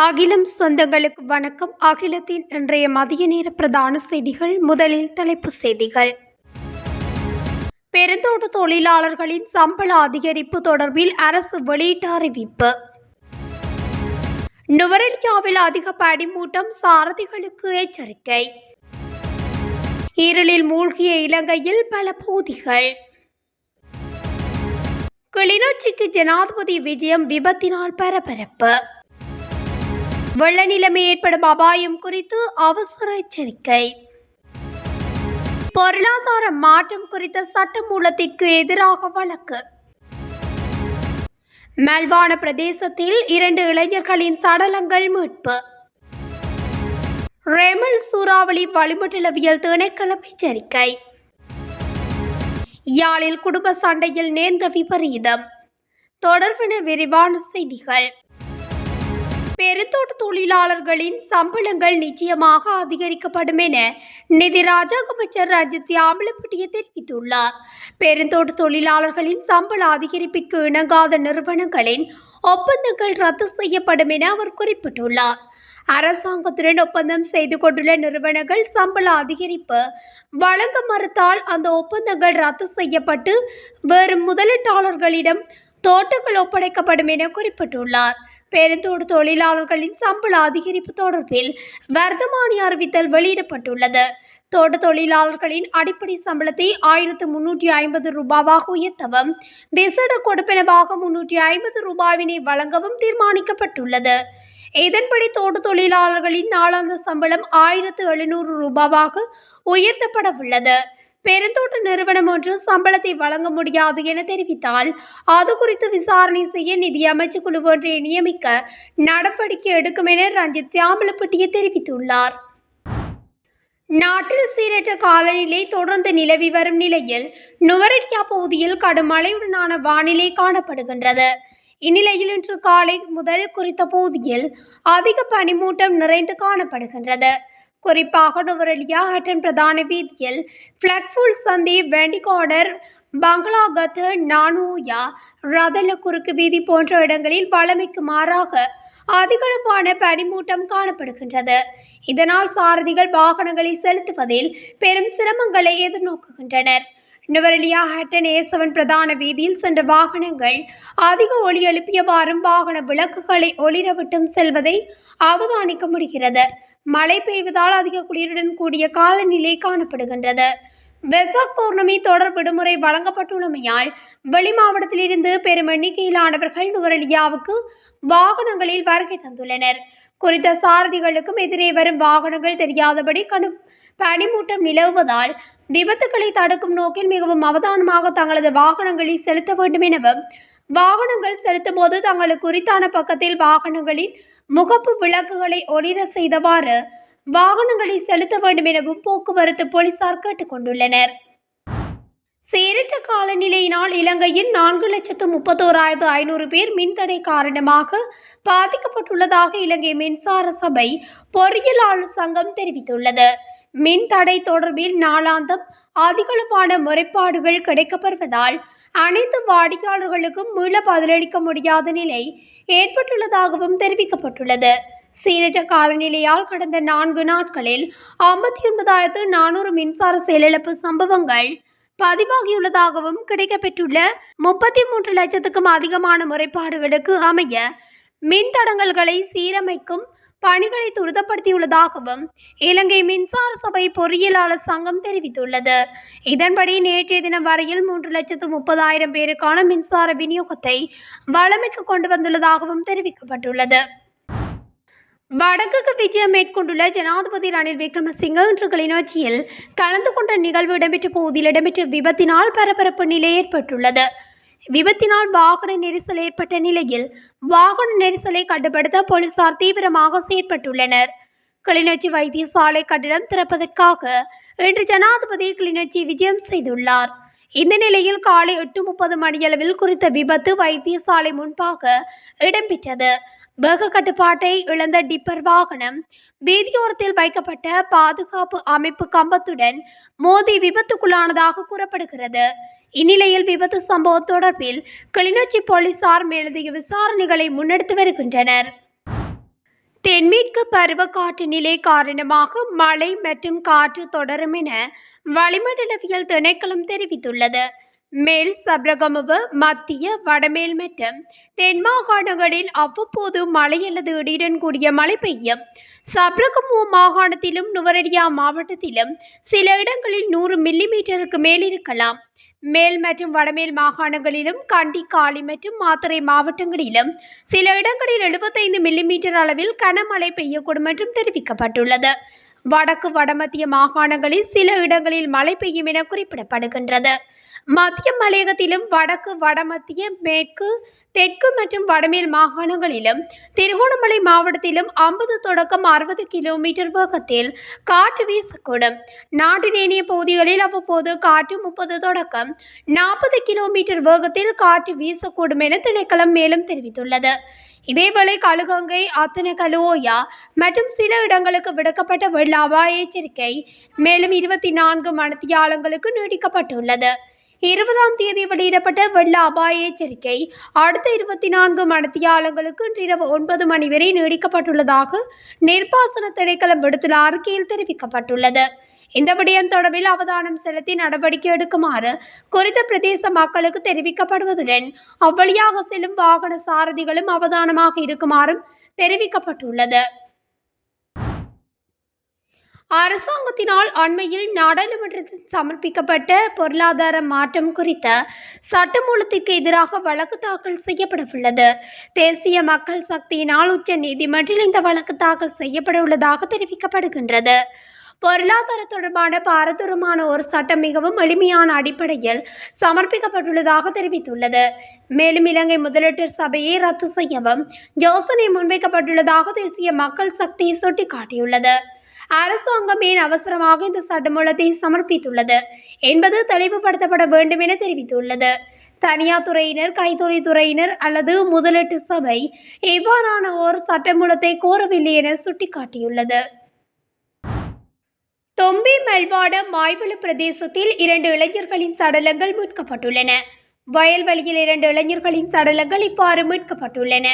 அகிலம் சொந்தங்களுக்கு வணக்கம். அகிலத்தின் இன்றைய மதிய நேர பிரதான செய்திகள். முதலில் தலைப்பு செய்திகள். பெருந்தோட்ட தொழிலாளர்களின் சம்பள அதிகரிப்பு தொடர்பில் அரசு வெளியிட்ட அறிவிப்பு. நுவரெலியாவில் அதிக படிமூட்டம் சாரதிகளுக்கு எச்சரிக்கை. இருளில் மூழ்கிய இலங்கையில் பல பகுதிகள். கிளிநொச்சிக்கு ஜனாதிபதி விஜயம் விபத்தினால் பரபரப்பு. வெள்ள நிலைமை ஏற்படும் அபாயம் குறித்து அவசர எச்சரிக்கை. பொருளாதார மாற்றம் குறித்த சட்டமூலத்திற்கு எதிராக வழக்கு. மல்வான பிரதேசத்தில் இரண்டு இளைஞர்களின் சடலங்கள் மீட்பு. ரெமல் சூறாவளி வளிமண்டலவியல் திணைக்களம் எச்சரிக்கை. யாழில் குடும்ப சண்டையில் நேர்ந்த விபரீதம். தொடர்பின விரிவான செய்திகள். பெருந்தோட்ட தொழிலாளர்களின் சம்பளங்கள் நிச்சயமாக அதிகரிக்கப்படும் என நிதி ராஜாங்க அமைச்சர் ரஞ்சித் யாமலப்பட்டிய தெரிவித்துள்ளார். பெருந்தோட்ட தொழிலாளர்களின் சம்பள அதிகரிப்பிற்கு இணங்காத நிறுவனங்களின் ஒப்பந்தங்கள் ரத்து செய்யப்படும் என அவர் குறிப்பிட்டுள்ளார். அரசாங்கத்துடன் ஒப்பந்தம் செய்து கொண்டுள்ள நிறுவனங்கள் சம்பள அதிகரிப்பு வழங்க மறுத்தால் அந்த ஒப்பந்தங்கள் ரத்து செய்யப்பட்டு வேறு முதலீட்டாளர்களிடம் தோட்டங்கள் ஒப்படைக்கப்படும் என குறிப்பிட்டுள்ளார். பெருந்தோடு தொழிலாளர்களின் சம்பள அதிகரிப்பு தொடர்பில் வர்த்தமானி அறிவித்தல் வெளியிடப்பட்டுள்ளது. தோட்ட தொழிலாளர்களின் அடிப்படை சம்பளத்தை ஆயிரத்து முன்னூற்றி ஐம்பது ரூபாவாக உயர்த்தவும் விசேட கொடுப்பினவாக முன்னூற்றி ஐம்பது ரூபாவினை வழங்கவும் தீர்மானிக்கப்பட்டுள்ளது. இதன்படி தோட்ட தொழிலாளர்களின் நாளாந்த சம்பளம் ஆயிரத்து எழுநூறு ரூபாவாக உயர்த்தப்பட உள்ளது பெருந்தோட்ட நிறுவனம் ஒன்று சம்பளத்தை வழங்க முடியாது என தெரிவித்தால் அது குறித்து விசாரணை செய்ய நிதி அமைச்சு குழு ஒன்றை நியமிக்க நடவடிக்கை எடுக்கும் என ரஞ்சித் தியாமலப்பட்டிய தெரிவித்துள்ளார். நாட்டில் சீரற்ற காலநிலை தொடர்ந்து நிலவி வரும் நிலையில் நுவரெலியா பகுதியில் கடும் மழையுடனான வானிலை காணப்படுகின்றது. இந்நிலையில் இன்று காலை முதல் குறித்த பகுதியில் அதிக பனிமூட்டம் நிறைந்து காணப்படுகின்றது. குறிப்பாக நுவரெலியா ஹட்டன் பிரதான வீதியில் பிளக்ஃபுல் சந்தி வெண்டிகார்டர் பங்களாகத் நானூயா ரதல குறுக்கு வீதி போன்ற இடங்களில் வளமைக்கு மாறாக அதிகளவான பனிமூட்டம் காணப்படுகின்றது. இதனால் சாரதிகள் வாகனங்களை செலுத்துவதில் பெரும் சிரமங்களை எதிர்நோக்குகின்றனர். நுவரெலியா ஹட்டன் ஏசவன் பிரதான வீதியில் சென்ற வாகனங்கள் அதிக ஒளி எழுப்பியவாறும் வாகன விளக்குகளை ஒளிரவிட்டும் செல்வதை அவதானிக்க முடிகிறது. மழை பெய்வதால் அதிக குளிருடன் கூடிய காலநிலை காணப்படுகின்றது. வெசாக் பௌர்ணமி தொடர் விடுமுறை வழங்கப்பட்டுள்ளமையால் வெளி மாவட்டத்திலிருந்து பெரும் எண்ணிக்கையிலானவர்கள் நுவரெலியாவுக்கு வாகனங்களில் வருகை தந்துள்ளனர். குறித்த சாரதிகளுக்கும் எதிரே வரும் வாகனங்கள் தெரியாதபடி கடும் பனிமூட்டம் நிலவுவதால் விபத்துக்களை தடுக்கும் நோக்கில் மிகவும் அவதானமாக தங்களது வாகனங்களை செலுத்த வேண்டும் எனவும் வாகனங்கள் செலுத்தும் போது தங்களுக்கு குறித்தான பக்கத்தில் வாகனங்களின் முகப்பு விளக்குகளை ஒளிர செய்தவாறு வாகனங்களை செலுத்த வேண்டும் எனவும் போக்குவரத்து போலீசார் கேட்டுக்கொண்டுள்ளனர். சீரற்ற காலநிலையினால் இலங்கையில் நான்கு லட்சத்து முப்பத்தோராயிரத்து ஐநூறு பேர் மின்தடை காரணமாக பாதிக்கப்பட்டுள்ளதாக இலங்கை மின்சார சபை பொறியியலாளர் சங்கம் தெரிவித்துள்ளது. மின் தடை தொடர்பில் நாளாந்தம் அதிகளவான முறைப்பாடுகள் கிடைக்கப்பெறுவதால் அனைத்து வாடிக்கையாளர்களுக்கும் மீள பதிலளிக்க முடியாத நிலை ஏற்பட்டுள்ளதாகவும் தெரிவிக்கப்பட்டுள்ளது. சீரற்ற காலநிலையால் கடந்த நான்கு நாட்களில் ஐம்பத்தி ஒன்பதாயிரத்து நானூறு மின்சார செயலிழப்பு சம்பவங்கள் பதிவாகியுள்ளதாகவும் கிடைக்கப்பெற்றுள்ள முப்பத்தி மூன்று லட்சத்துக்கும் அதிகமான முறைப்பாடுகளுக்கு அமைய மின் தடங்கல்களை சீரமைக்கும் பணிகளை துரிதப்படுத்தியுள்ளதாகவும் இலங்கை மின்சார சபை பொறியியலாளர் சங்கம் தெரிவித்துள்ளது. இதன்படி நேற்றைய தினம் வரையில் மூன்று லட்சத்து முப்பதாயிரம் பேருக்கான மின்சார விநியோகத்தை வளமைக்கு கொண்டு வந்துள்ளதாகவும் தெரிவிக்கப்பட்டுள்ளது. வடக்குக்கு விஜயம் மேற்கொண்டுள்ள ஜனாதிபதி ரணில் விக்ரமசிங்க இன்று கிளிநொச்சியில் கலந்து கொண்ட நிகழ்வு இடம்பெற்ற பகுதியில் இடம்பெற்ற விபத்தினால் பரபரப்பு நிலை ஏற்பட்டுள்ளது. விபத்தினால் வாகன நெரிசல் ஏற்பட்ட நிலையில் வாகன நெரிசலை கட்டுப்படுத்த போலீசார் தீவிரமாக செயற்பட்டுள்ளனர். கிளிநொச்சி வைத்தியசாலை கட்டிடம் திறப்பதற்காக இன்று ஜனாதிபதி கிளிநொச்சி விஜயம் செய்துள்ளார். இந்த நிலையில் காலை எட்டு முப்பது மணியளவில் குறித்த விபத்து வைத்தியசாலை முன்பாக இடம்பெற்றது. வேக கட்டுப்பாட்டை இழந்த டிப்பர் வாகனம் வீதியோரத்தில் வைக்கப்பட்ட பாதுகாப்பு அமைப்பு கம்பத்துடன் மோதி விபத்துக்குள்ளானதாக கூறப்படுகிறது. இந்நிலையில் விபத்து சம்பவம் தொடர்பில் கிளிநொச்சி போலீசார் மேலதிக விசாரணைகளை முன்னெடுத்து வருகின்றனர். தென்மேற்கு பருவக்காற்று நிலை காரணமாக மழை மற்றும் காற்று தொடரும் என வளிமண்டலவியல் திணைக்களம் தெரிவித்துள்ளது. மேல் சப்ரகமுவ மத்திய வடமேல் மற்றும் தென் மாகாணங்களில் அவ்வப்போது மழை அல்லது இடியுடன் கூடிய மழை பெய்யும். சப்ரகமுவ மாகாணத்திலும் நுவரெலியா மாவட்டத்திலும் சில இடங்களில் நூறு மில்லிமீட்டருக்கு மேல் இருக்கலாம். மேல் மற்றும் வடமேல் மாகாணங்களிலும் கண்டி காலி மற்றும் மாத்தறை மாவட்டங்களிலும் சில இடங்களில் 75 மில்லிமீட்டர் அளவில் கனமழை பெய்யக்கூடும் என்றும் தெரிவிக்கப்பட்டுள்ளது. வடக்கு வடமத்திய மாகாணங்களில் சில இடங்களில் மழை பெய்யும் என குறிப்பிடப்படுகின்றது. மத்திய மலையகத்திலும் வடக்கு வடமத்திய மேற்கு தெற்கு மற்றும் வடமேல் மாகாணங்களிலும் திருகோணமலை மாவட்டத்திலும் ஐம்பது தொடக்கம் அறுபது கிலோமீட்டர் வேகத்தில் காற்று வீசக்கூடும். நாட்டின் ஏனைய பகுதிகளில் அவ்வப்போது காற்று முப்பது தொடக்கம் நாற்பது கிலோமீட்டர் வேகத்தில் காற்று வீசக்கூடும் என திணைக்களம் மேலும் தெரிவித்துள்ளது. இதேவேளை கழுகங்கை அத்தனகலுவோயா மற்றும் சில இடங்களுக்கு விடுக்கப்பட்ட வெள்ள அபாய எச்சரிக்கை மேலும் இருபத்தி நான்கு மணித்தியாலங்களுக்கு நீடிக்கப்பட்டுள்ளது இருபதாம் தேதி வெளியிடப்பட்ட வெள்ள அபாய எச்சரிக்கை. அடுத்த இருபத்தி நான்கு மணித்தியாலங்களுக்கு இன்றிரவு ஒன்பது மணி வரை நீடிக்கப்பட்டுள்ளதாக நீர்ப்பாசன திணைக்களம் விடுத்துள்ள அறிக்கையில் தெரிவிக்கப்பட்டுள்ளது. இந்த விடயம் தொடர்பில் அவதானம் செலுத்தி நடவடிக்கை எடுக்குமாறு குறித்த பிரதேச மக்களுக்கு தெரிவிக்கப்படுவதுடன் அவ்வழியாக செல்லும் வாகன சாரதிகளும் அவதானமாக இருக்குமாறும் தெரிவிக்கப்பட்டுள்ளது. அரசாங்கத்தினால் அண்மையில் நாடாளுமன்றத்தில் சமர்ப்பிக்கப்பட்ட பொருளாதார மாற்றம் குறித்த சட்டமூலத்திற்கு எதிராக வழக்கு தாக்கல் செய்யப்படவுள்ளது. தேசிய மக்கள் சக்தியினால் உச்ச நீதிமன்றில் இந்த வழக்கு தாக்கல் செய்யப்பட உள்ளதாக தெரிவிக்கப்படுகின்றது. பொருளாதார தொடர்பான பாரதூரமான ஒரு சட்டம் மிகவும் எளிமையான அடிப்படையில் சமர்ப்பிக்கப்பட்டுள்ளதாக தெரிவித்துள்ளது. மேலும் இலங்கை முதலீட்டர் சபையை ரத்து செய்யவும் யோசனை முன்வைக்கப்பட்டுள்ளதாக தேசிய மக்கள் சக்தி சுட்டிக்காட்டியுள்ளது. அரசாங்கம் ஏன் அவசரமாக இந்த சட்டமூலத்தை சமர்ப்பித்துள்ளது என்பது தெளிவுபடுத்தப்பட வேண்டும் என தெரிவித்துள்ளது. தனியார் துறையினர் கைத்தொழில் துறையினர் அல்லது முதலீட்டு சபை இவ்வாறான ஓர் சட்டமூலத்தை கோரவில்லை என சுட்டிக்காட்டியுள்ளது. தொம்பி மெல்வாட மாய்வள பிரதேசத்தில் இரண்டு இளைஞர்களின் சடலங்கள் மீட்கப்பட்டுள்ளன. வயல்வெளியில் இரண்டு இளைஞர்களின் சடலங்கள் இவ்வாறு மீட்கப்பட்டுள்ளன.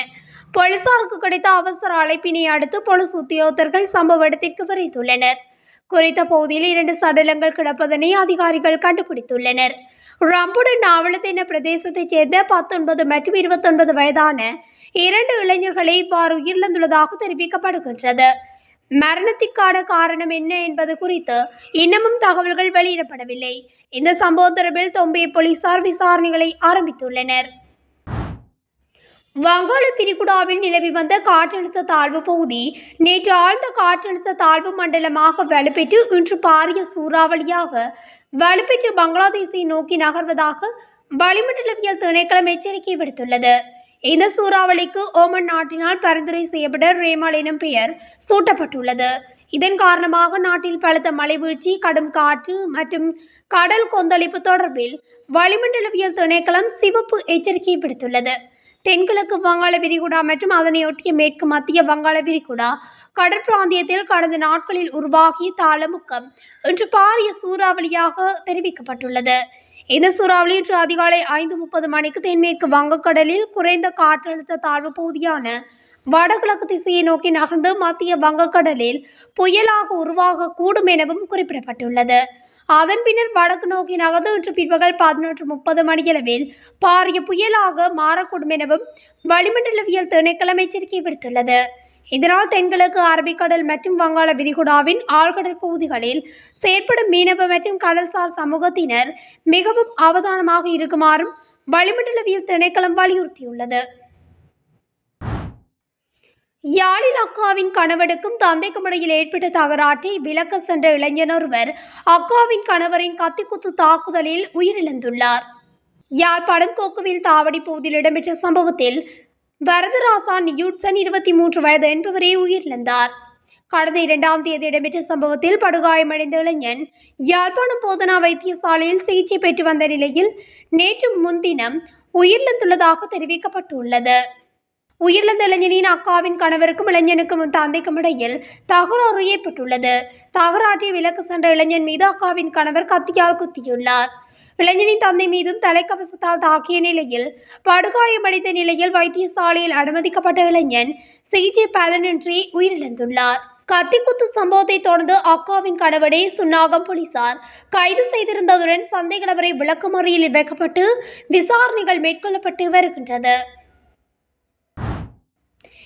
போலீசாருக்கு கிடைத்த அவசர அழைப்பினை அடுத்து போலீஸ் உத்தியோகத்தர்கள் சம்பவ இடத்திற்கு விரைந்துள்ளனர். குறித்த பகுதியில் இரண்டு சடலங்கள் கிடப்பதனை அதிகாரிகள் கண்டுபிடித்துள்ளனர். ரம்புடு நாவலத்தின பிரதேசத்தைச் சேர்ந்த பத்தொன்பது மற்றும் இருபத்தொன்பது வயதான இரண்டு இளைஞர்களை இவ்வாறு உயிரிழந்துள்ளதாக தெரிவிக்கப்படுகின்றது. மரணத்திற்கான காரணம் என்ன என்பது குறித்து இன்னமும் தகவல்கள் வெளியிடப்படவில்லை. இந்த சம்பவம் தொடர்பில் தொம்பிய போலீசார் விசாரணைகளை ஆரம்பித்துள்ளனர். வங்காள விரிகுடாவில் நிலவி வந்த காற்றழுத்த தாழ்வு பகுதி நேற்று ஆழ்ந்த காற்றழுத்த தாழ்வு மண்டலமாக வலுப்பெற்று இன்று பாரிய சூறாவளியாக வலுப்பெற்று பங்களாதேஷை நோக்கி நகர்வதாக வளிமண்டலவியல் திணைக்களம் எச்சரிக்கை விடுத்துள்ளது. இந்த சூறாவளிக்கு ஓமன் நாட்டினால் பரிந்துரை செய்யப்பட்ட ரேமால் எனும் பெயர் சூட்டப்பட்டுள்ளது. இதன் காரணமாக நாட்டில் பலத்த மழை வீழ்ச்சி கடும் காற்று மற்றும் கடல் கொந்தளிப்பு தொடர்பில் வளிமண்டலவியல் திணைக்களம் சிவப்பு எச்சரிக்கை விடுத்துள்ளது. தென்கிழக்கு வங்காள விரிகுடா மற்றும் அதனையொட்டிய மேற்கு மத்திய வங்காள விரிகுடா கடற்பிராந்தியத்தில் கடந்த நாட்களில் உருவாகிய தாளமுக்கம் இன்று பாரிய சூறாவளியாக தெரிவிக்கப்பட்டுள்ளது. இந்த சூறாவளி இன்று அதிகாலை ஐந்து முப்பது மணிக்கு தென்மேற்கு வங்கக்கடலில் குறைந்த காற்றழுத்த தாழ்வு பகுதியான வடகிழக்கு திசையை நோக்கி நகர்ந்து மத்திய வங்கக்கடலில் புயலாக உருவாக கூடும் எனவும் குறிப்பிடப்பட்டுள்ளது. அதன் பின்னர் வடக்கு நோக்கி நகர்ந்து இன்று பிற்பகல் பதினொன்று முப்பது மணியளவில் பாரிய புயலாக மாறக்கூடும் எனவும் வளிமண்டலவியல் திணைக்களம் எச்சரிக்கை விடுத்துள்ளது. இதனால் தென்கிழக்கு அரபிக்கடல் மற்றும் வங்காள விரிகுடாவின் ஆழ்கடல் பகுதிகளில் செயற்படும் மீனவ மற்றும் கடல்சார் சமூகத்தினர் மிகவும் அவதானமாக இருக்குமாறும் வளிமண்டலவியல் திணைக்களம் வலியுறுத்தியுள்ளது. யாழில் அக்காவின் கணவனுக்கும் தந்தைக்கும் இடையில் ஏற்பட்ட தகராற்றை விளக்க சென்ற இளைஞர் ஒருவர் அக்காவின் கணவரின் கத்திக்குத்து தாக்குதலில் உயிரிழந்துள்ளார். யாழ்ப்பாணம் கொக்குவில் தாவடி பகுதியில் இடம்பெற்ற சம்பவத்தில் வரதராசா நியூட்சன் இருபத்தி மூன்று வயது என்பவரே உயிரிழந்தார். கடந்த இரண்டாம் தேதி இடம்பெற்ற சம்பவத்தில் படுகாயமடைந்த இளைஞன் யாழ்ப்பாணம் போதனா வைத்தியசாலையில் சிகிச்சை பெற்று வந்த நிலையில் நேற்று முன்தினம் உயிரிழந்துள்ளதாக தெரிவிக்கப்பட்டுள்ளது. உயிரிழந்த இளைஞனின் அக்காவின் கணவருக்கும் இளைஞனுக்கும் தந்தைக்கும் இடையில் தகராறு ஏற்பட்டுள்ளது தகராற்றி விலக்கு சென்ற இளைஞன் மீது அக்காவின் கணவர் கத்தியால் குத்தியுள்ளார். இளைஞனின் தந்தை மீதும் தலைக்கவசத்தால் தாக்கிய நிலையில் படுகாயமடைந்த நிலையில் வைத்தியசாலையில் அனுமதிக்கப்பட்ட இளைஞன் சிகிச்சை பலனின்றி உயிரிழந்துள்ளார். கத்திக்குத்து சம்பவத்தை தொடர்ந்து அக்காவின் கணவனை சுன்னாகம் போலீசார் கைது செய்திருந்ததுடன் சந்தேக நபரை விளக்கமறியலில் வைக்கப்பட்டு விசாரணைகள் மேற்கொள்ளப்பட்டு வருகின்றது.